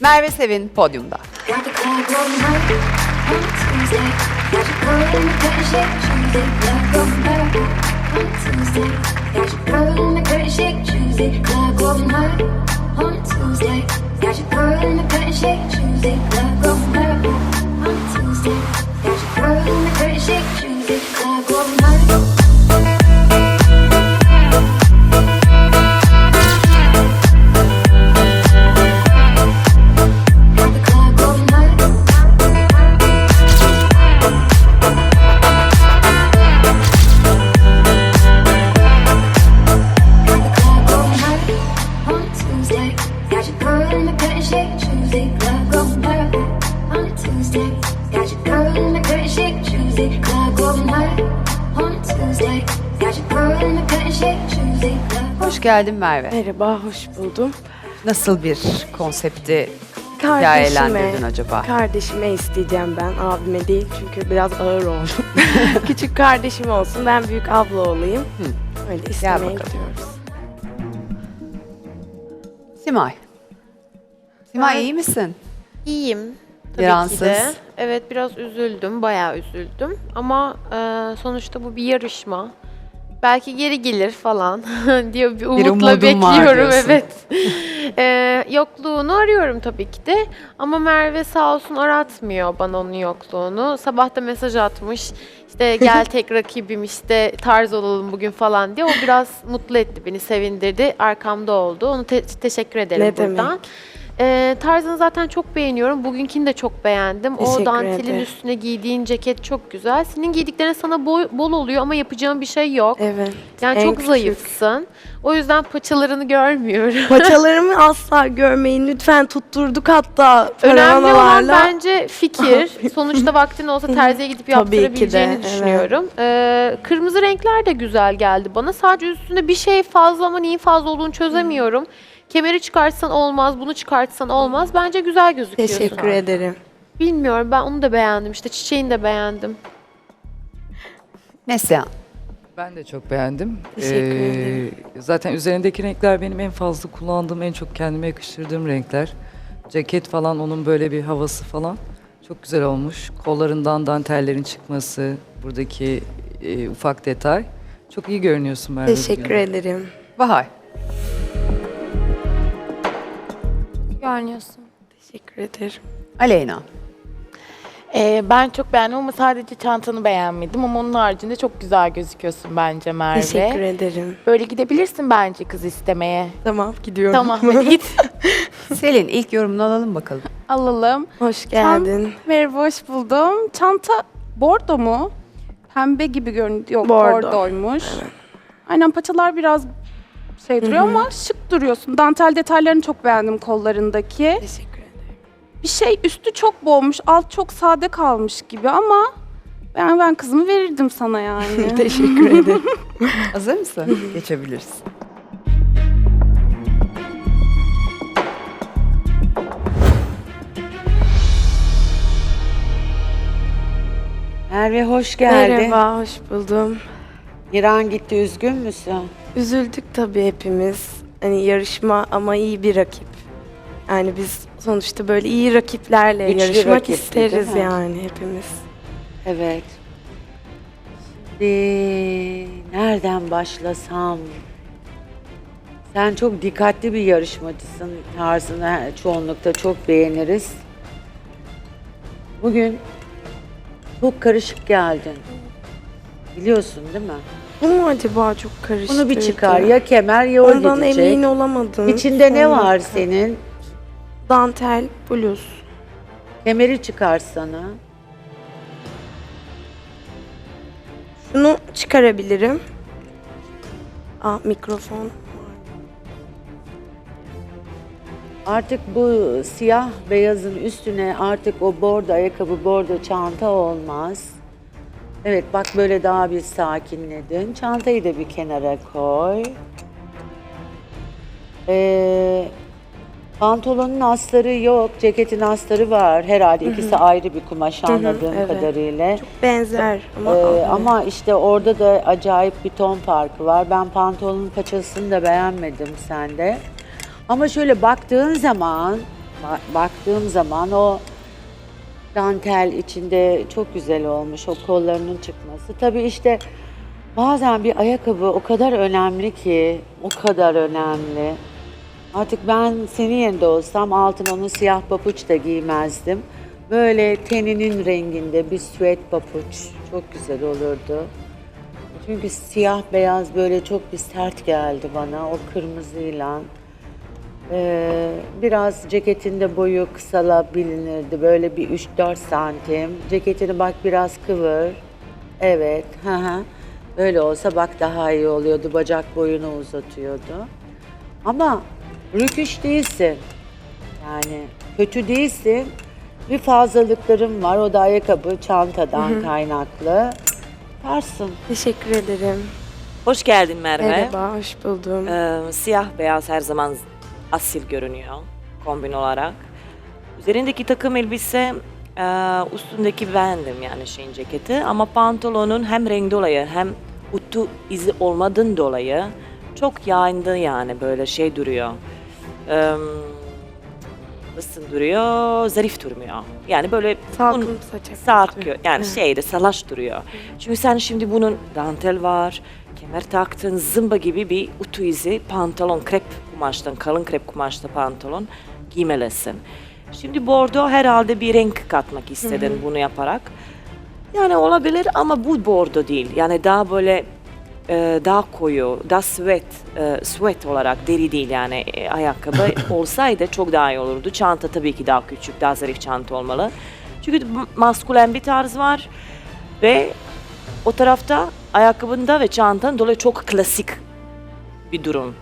Merve Sevin podyumda. Got your girl in the curtain shake. Club going Hoş geldin Merve. Merhaba, hoş buldum. Nasıl bir konsepti Kardeşime, acaba? kardeşime isteyeceğim ben, abime değil çünkü biraz ağır oldu. Küçük kardeşim olsun, ben büyük abla olayım. Öyle istemeye bakalım. gidiyoruz. Simay. Simay Ben- iyi misin? İyiyim. Tabii ki de. Evet biraz üzüldüm, bayağı üzüldüm. Ama e, sonuçta bu bir yarışma. Belki geri gelir falan diyor bir umutla umudum var bekliyorum diyorsun. evet. E, yokluğunu arıyorum tabii ki de. Ama Merve sağ olsun aratmıyor bana onun yokluğunu. Sabah da mesaj atmış. İşte gel tek rakibim işte tarz olalım bugün falan diye. O biraz mutlu etti beni, sevindirdi. Arkamda oldu. Onu te- teşekkür ederim Ne demek. buradan. Ee, tarzını zaten çok beğeniyorum. Bugünkini de çok beğendim. Teşekkür o dantelin ederim. üstüne giydiğin ceket çok güzel. Senin giydiklerin sana boy- bol oluyor ama yapacağın bir şey yok. Evet. yani en çok küçük. zayıfsın. O yüzden paçalarını görmüyorum. Paçalarımı asla görmeyin lütfen tutturduk hatta Önemli olan bence fikir. Sonuçta vaktin olsa terziye gidip de, yaptırabileceğini evet. düşünüyorum. Ee, kırmızı renkler de güzel geldi bana. Sadece üstünde bir şey fazla ama neyin fazla olduğunu çözemiyorum. Kemeri çıkartsan olmaz, bunu çıkartsan olmaz. Bence güzel gözüküyorsun. Teşekkür ederim. Bilmiyorum ben onu da beğendim. İşte çiçeğini de beğendim. Neslihan. Ben de çok beğendim. Teşekkür ederim. Zaten üzerindeki renkler benim en fazla kullandığım, en çok kendime yakıştırdığım renkler. Ceket falan onun böyle bir havası falan çok güzel olmuş. Kollarından dantellerin çıkması, buradaki e, ufak detay. Çok iyi görünüyorsun Merve. Teşekkür bugün. ederim. Bahar. Görünüyorsun. Teşekkür ederim. Aleyna. Ee, ben çok beğendim ama sadece çantanı beğenmedim ama onun haricinde çok güzel gözüküyorsun bence Merve. Teşekkür ederim. Böyle gidebilirsin bence kız istemeye. Tamam gidiyorum. Tamam hadi git. Selin ilk yorumunu alalım bakalım. Alalım. Hoş geldin. Merhaba, hoş buldum. Çanta bordo mu? Pembe gibi görünüyor. Yok, Bordo. bordoymuş. Aynen paçalar biraz şey duruyor ama şık duruyorsun. Dantel detaylarını çok beğendim kollarındaki. Teşekkür ederim. Bir şey üstü çok boğmuş, alt çok sade kalmış gibi ama ben ben kızımı verirdim sana yani. Teşekkür ederim. Hazır mısın? Geçebiliriz. Merve hoş geldin. Merhaba, hoş buldum. İran gitti üzgün müsün? Üzüldük tabii hepimiz. Hani yarışma ama iyi bir rakip. Yani biz sonuçta böyle iyi rakiplerle Güçlü yarışmak rakipti, isteriz değil mi? yani hepimiz. Evet. Şimdi nereden başlasam? Sen çok dikkatli bir yarışmacısın. Tarzını çoğunlukta çok beğeniriz. Bugün çok karışık geldin. Biliyorsun değil mi? Bu mu acaba çok karıştırdı? Bunu bir çıkar. Ya kemer ya o Ondan gidecek. emin olamadım. İçinde ne Son var senin? Dantel, bluz. Kemeri çıkarsana. Şunu çıkarabilirim. Aa mikrofon. Artık bu siyah beyazın üstüne artık o bordo ayakkabı, bordo çanta olmaz. Evet bak böyle daha bir sakinledin. Çantayı da bir kenara koy. Ee, pantolonun astarı yok, ceketin astarı var. Herhalde ikisi ayrı bir kumaş anladığım evet. kadarıyla. Benzer ama Ee, aynı. ama işte orada da acayip bir ton farkı var. Ben pantolonun paçasını da beğenmedim sende. Ama şöyle baktığın zaman Ba- baktığım zaman o dantel içinde çok güzel olmuş o kollarının çıkması. Tabii işte bazen bir ayakkabı o kadar önemli ki, o kadar önemli. Artık ben senin yerinde olsam altına onu siyah papuç da giymezdim. Böyle teninin renginde bir süet papuç çok güzel olurdu. Çünkü siyah beyaz böyle çok bir sert geldi bana o kırmızıyla. Ee, biraz ceketinde boyu kısalabilirdi. Böyle bir 3-4 santim. Ceketini bak biraz kıvır. Evet. Hı hı. Böyle olsa bak daha iyi oluyordu. Bacak boyunu uzatıyordu. Ama rüküş değilsin. Yani kötü değilsin. Bir fazlalıklarım var. O da ayakkabı, çantadan kaynaklı. Varsın. Teşekkür ederim. Hoş geldin Merve. Merhaba, hoş buldum. Ee, siyah beyaz her zaman asil görünüyor kombin olarak. Üzerindeki takım elbise e, üstündeki beğendim yani şeyin ceketi ama pantolonun hem renk dolayı hem utu izi olmadığın dolayı çok yayındı yani böyle şey duruyor. Ee, ısın duruyor, zarif durmuyor. Yani böyle Salkım un- saçak. sarkıyor. Yani şeyde salaş duruyor. Çünkü sen şimdi bunun dantel var, kemer taktın, zımba gibi bir utu izi pantolon, krep kumaştan, kalın krep kumaşta pantolon giymelisin. Şimdi bordo herhalde bir renk katmak istedin bunu yaparak. Yani olabilir ama bu bordo değil. Yani daha böyle e, daha koyu, daha sweat, e, sweat olarak deri değil yani e, ayakkabı olsaydı çok daha iyi olurdu. Çanta tabii ki daha küçük, daha zarif çanta olmalı. Çünkü maskülen bir tarz var ve o tarafta ayakkabında ve çantan dolayı çok klasik bir durum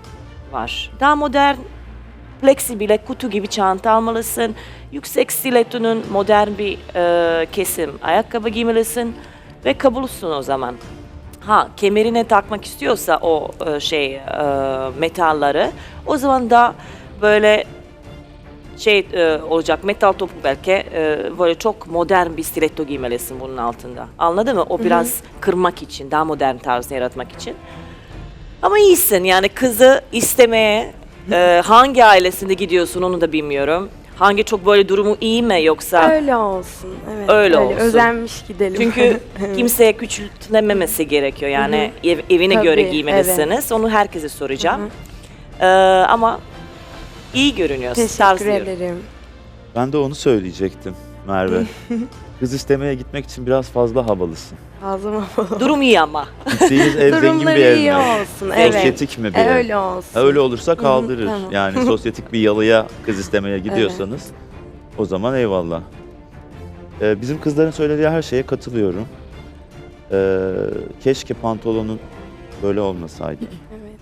var. Daha modern, fleksibile kutu gibi çanta almalısın. Yüksek stilettonun modern bir e, kesim ayakkabı giymelisin ve kabulsün o zaman. Ha kemerine takmak istiyorsa o e, şey e, metalları o zaman da böyle şey e, olacak metal topuk belki e, böyle çok modern bir stiletto giymelisin bunun altında. Anladın mı? O biraz kırmak için, daha modern tarzını yaratmak için. Ama iyisin yani kızı istemeye e, hangi ailesinde gidiyorsun onu da bilmiyorum. Hangi çok böyle durumu iyi mi yoksa Öyle olsun. Evet. Öyle olsun. Özenmiş gidelim. çünkü kimseye küçültmemesi gerekiyor yani ev- evine Tabii, göre giymelisiniz. Onu herkese soracağım. E, ama iyi görünüyorsun. Teşekkür tavsiliyorum. ederim. Ben de onu söyleyecektim Merve. Kız istemeye gitmek için biraz fazla havalısın. Ağzıma Durum iyi ama. Gittiğiniz ev zengin bir Durumları ev iyi mi? olsun. Evet. Sosyetik mi bir E, ev? öyle olsun. Ha, öyle olursa kaldırır. tamam. Yani sosyetik bir yalıya kız istemeye gidiyorsanız o zaman eyvallah. Ee, bizim kızların söylediği her şeye katılıyorum. Ee, keşke pantolonun böyle olmasaydı. Evet.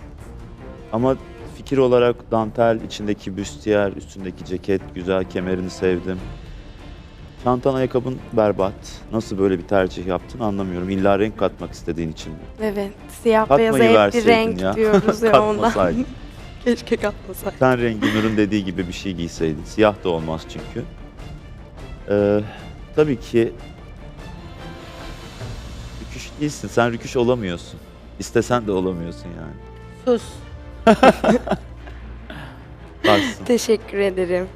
Ama fikir olarak dantel, içindeki büstiyer, üstündeki ceket, güzel kemerini sevdim. Çantan, ayakkabın berbat. Nasıl böyle bir tercih yaptın anlamıyorum. İlla renk katmak istediğin için mi? Evet. Siyah Katmayı beyaza hep bir renk ya. diyoruz ya ondan. Katmasaydın. Keşke katmasaydım. Ten rengi Nur'un dediği gibi bir şey giyseydin. Siyah da olmaz çünkü. Ee, tabii ki rüküş değilsin. Sen rüküş olamıyorsun. İstesen de olamıyorsun yani. Sus. Varsın. Teşekkür ederim.